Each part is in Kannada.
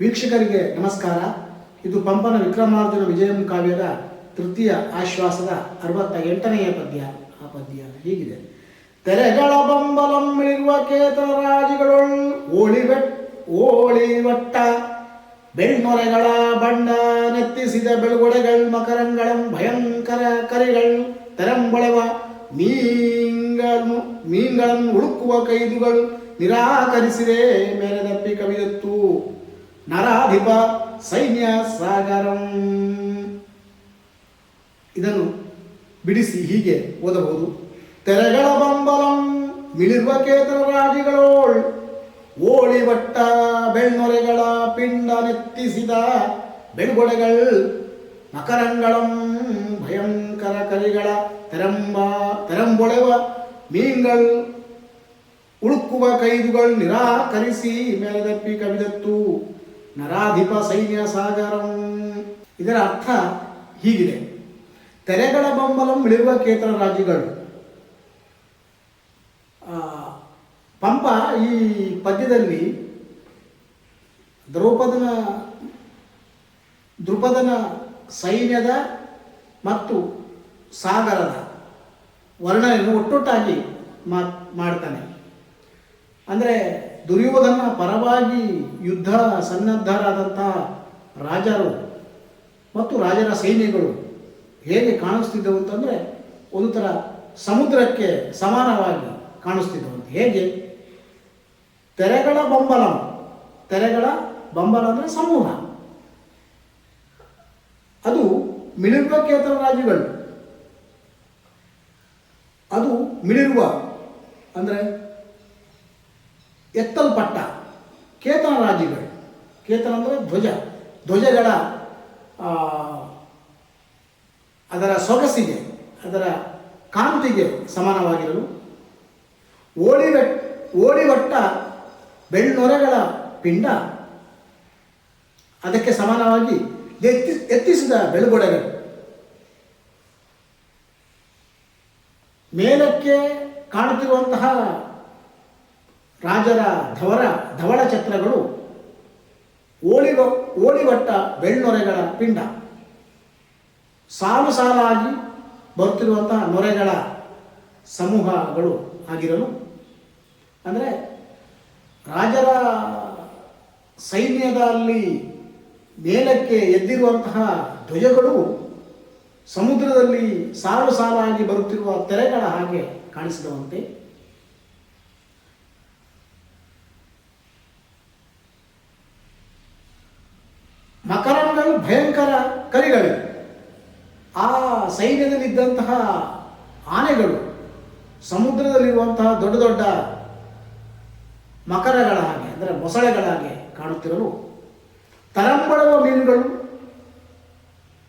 ವೀಕ್ಷಕರಿಗೆ ನಮಸ್ಕಾರ. ಇದು ಪಂಪನ ವಿಕ್ರಮಾರ್ಜುನ ವಿಜಯಂ ಕಾವ್ಯದ ತೃತೀಯ ಆಶ್ವಾಸದ ಅರವತ್ತ ಎಂಟನೆಯ ಪದ್ಯ. ಆ ಪದ್ಯ ಹೀಗಿದೆ. ತೆರೆಗಳ ಬಂಬಲಂಬಿರುವ ಕೇತನ ರಾಜಿಗಳೊಳ್ ಓಳಿಬೆಟ್ ಓಳಿವಟ್ಟ ಬೆಳ್ಮೊರೆಗಳ ಬಣ್ಣ ನೆತ್ತಿಸಿದ ಬೆಳ್ಗೊಡೆಗಳ್ ಮಕರಂಗಳಂ ಭಯಂಕರ ಕರೆಗಳು ತೆರಂಬಳೆವ ಮೀಂಗಳನ್ನು ಮೀನ್ಗಳನ್ನು ಹುಡುಕುವ ಕೈದುಗಳು ನಿರಾಕರಿಸಿದೆ ಮೇಲೆದಪ್ಪಿ ಕವಿದತ್ತು ನರಾಧಿಪ ಸೈನ್ಯ ಸಾಗರಂ. ಇದನ್ನು ಬಿಡಿಸಿ ಹೀಗೆ ಓದಬಹುದು. ತೆರೆಗಳ ಬಂಬಲಂ ಮಿಳಿರುವ ಕೇತನ ರಾಜಿಗಳೋಳ್. ಓಳಿವಟ್ಟ ಬೆಳ್ನೊರೆಗಳ ಪಿಂಡ ನೆತ್ತಿಸಿದ ಬೆಳ್ಗೊಡೆಗಳ್. ಮಕರಂಗಳಂ ಭಯಂಕರ ಕರಿಗಳ ತೆರಂಬ ತೆರಂಬೊಳೆವ ಮೀನ್ಗಳ್. ಉಳುಕುವ ಕೈದುಗಳು ನಿರಾಕರಿಸಿ ಮೇಲೆದಪ್ಪಿ ಕವಿದತ್ತು. ನರಾಧಿಪ ಸೈನ್ಯ ಸಾಗರಂ. ಇದರ ಅರ್ಥ ಹೀಗಿದೆ. ತೆರೆಗಳ ಬಂಬಲಂ ಇಳಿಯುವ ಕೇತರ ರಾಜ್ಯಗಳು. ಪಂಪ ಈ ಪದ್ಯದಲ್ಲಿ ದ್ರೌಪದನ ದೃಪದನ ಸೈನ್ಯದ ಮತ್ತು ಸಾಗರದ ವರ್ಣನೆಯನ್ನು ಒಟ್ಟೊಟ್ಟಾಗಿ ಮಾಡ್ತಾನೆ. ಅಂದರೆ ದುರ್ಯೋಧನ ಪರವಾಗಿ ಯುದ್ಧ ಸನ್ನದ್ಧರಾದಂತಹ ರಾಜರು ಮತ್ತು ರಾಜರ ಸೈನ್ಯಗಳು ಹೇಗೆ ಕಾಣಿಸ್ತಿದ್ದವು ಅಂತಂದರೆ ಒಂದು ಥರ ಸಮುದ್ರಕ್ಕೆ ಸಮಾನವಾಗಿ ಅಂತ. ಹೇಗೆ? ತೆರೆಗಳ ಬಂಬಲ. ತೆರೆಗಳ ಬಂಬಲ ಅಂದರೆ ಸಮೂಹ. ಅದು ಮಿಳಿರುವ ಕೇತರ ರಾಜ್ಯಗಳು. ಅದು ಮಿಳಿರುವ ಅಂದರೆ ಎತ್ತಲ್ಪಟ್ಟ ಕೇತನ ರಾಜ್ಯಗಳು. ಕೇತನ ಅಂದರೆ ಧ್ವಜ. ಧ್ವಜಗಳ ಅದರ ಸೊಗಸಿಗೆ, ಅದರ ಕಾಂತಿಗೆ ಸಮಾನವಾಗಿರಲು ಓಳಿವೆ ಓಳಿವಟ್ಟ ಬೆಳ್ಳೊರೆಗಳ ಪಿಂಡ ಅದಕ್ಕೆ ಸಮಾನವಾಗಿ ಎತ್ತಿ, ಎತ್ತಿಸಿದ ಬೆಳಗೊಡೆಗಳು. ಮೇಲಕ್ಕೆ ಕಾಣುತ್ತಿರುವಂತಹ ರಾಜರ ಧವರ, ಧವಳ ಛತ್ರಗಳು ಓಳಿವ, ಓಳಿವಟ್ಟ ಬೆಳ್ಳೊರೆಗಳ ಪಿಂಡ. ಸಾಲು ಸಾಲಾಗಿ ಬರುತ್ತಿರುವಂತಹ ನೊರೆಗಳ ಸಮೂಹಗಳು ಆಗಿರಲು, ಅಂದರೆ ರಾಜರ ಸೈನ್ಯದಲ್ಲಿ ಮೇಲಕ್ಕೆ ಎದ್ದಿರುವಂತಹ ಧ್ವಜಗಳು ಸಮುದ್ರದಲ್ಲಿ ಸಾಲು ಸಾಲಾಗಿ ಬರುತ್ತಿರುವ ತೆರೆಗಳ ಹಾಗೆ ಕಾಣಿಸಿದವಂತೆ ಮಕರಂಗಳು ಭಯಂಕರ ಕರಿಗಳು. ಆ ಸೈನ್ಯದಲ್ಲಿದ್ದಂತಹ ಆನೆಗಳು, ಸಮುದ್ರದಲ್ಲಿರುವಂತಹ ದೊಡ್ಡ ದೊಡ್ಡ ಮಕರಗಳ ಹಾಗೆ, ಅಂದರೆ ಮೊಸಳೆಗಳ ಹಾಗೆ ಕಾಣುತ್ತಿರಲು ತರಂಬಳುವ ಮೀನುಗಳು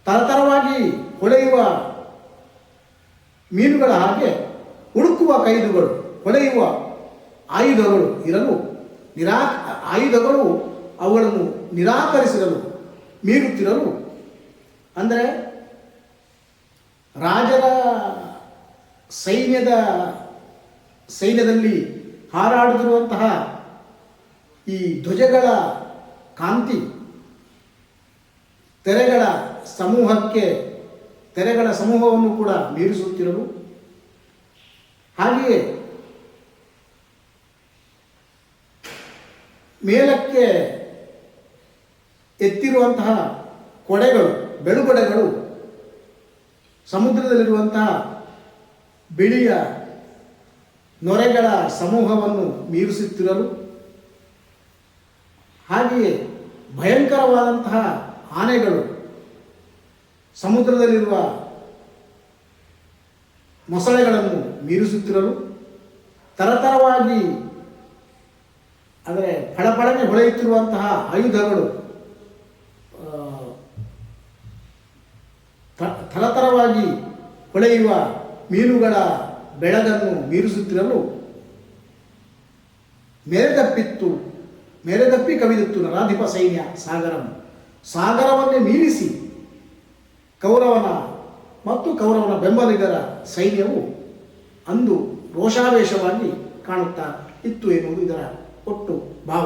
ತರತರವಾಗಿ ಹೊಳೆಯುವ ಮೀನುಗಳ ಹಾಗೆ ಹುಡುಕುವ ಕೈದುಗಳು, ಹೊಳೆಯುವ ಆಯುಧಗಳು ಇರಲು ನಿರಾ ಆಯುಧಗಳು ಅವುಗಳನ್ನು ನಿರಾಕರಿಸಿರಲು ಮೀರುತ್ತಿರಲು. ಅಂದರೆ ರಾಜರ ಸೈನ್ಯದ ಸೈನ್ಯದಲ್ಲಿ ಹಾರಾಡುತ್ತಿರುವಂತಹ ಈ ಧ್ವಜಗಳ ಕಾಂತಿ ತೆರೆಗಳ ಸಮೂಹಕ್ಕೆ ತೆರೆಗಳ ಸಮೂಹವನ್ನು ಕೂಡ ಮೀರಿಸುತ್ತಿರಲು. ಹಾಗೆಯೇ ಮೇಲಕ್ಕೆ ಎತ್ತಿರುವಂತಹ ಕೊಡೆಗಳು, ಬೆಳುಗೊಡೆಗಳು, ಸಮುದ್ರದಲ್ಲಿರುವಂತಹ ಬಿಳಿಯ ನೊರೆಗಳ ಸಮೂಹವನ್ನು ಮೀರಿಸುತ್ತಿರಲು, ಹಾಗೆಯೇ ಭಯಂಕರವಾದಂತಹ ಆನೆಗಳು ಸಮುದ್ರದಲ್ಲಿರುವ ಮೊಸಳೆಗಳನ್ನು ಮೀರಿಸುತ್ತಿರಲು, ತರತರವಾಗಿ, ಅಂದರೆ ಫಳಫಳನೆ ಹೊಳೆಯುತ್ತಿರುವಂತಹ ಆಯುಧಗಳು ಆ, ತ- ಥರಥರವಾಗಿ ಹೊಳೆಯುವ ಮೀನುಗಳ ಬೆಳಗನ್ನು ಮೀರಿಸುತ್ತಿರಲು ಮೇರೆದಪ್ಪಿತ್ತು, ಮೇರೆದಪ್ಪಿ ಕವಿದಿತ್ತು ನರಾಧಿಪ ಸೈನ್ಯ ಸಾಗರಂ. ಸಾಗರವನ್ನೇ ಮೀರಿಸಿ ಕೌರವನ ಮತ್ತು ಕೌರವನ ಬೆಂಬಲಿಗರ ಸೈನ್ಯವು ಅಂದು ರೋಷಾವೇಶವಾಗಿ ಕಾಣುತ್ತಾ ಇತ್ತು ಎನ್ನುವುದು ಇದರ ಒಟ್ಟು ಭಾವ.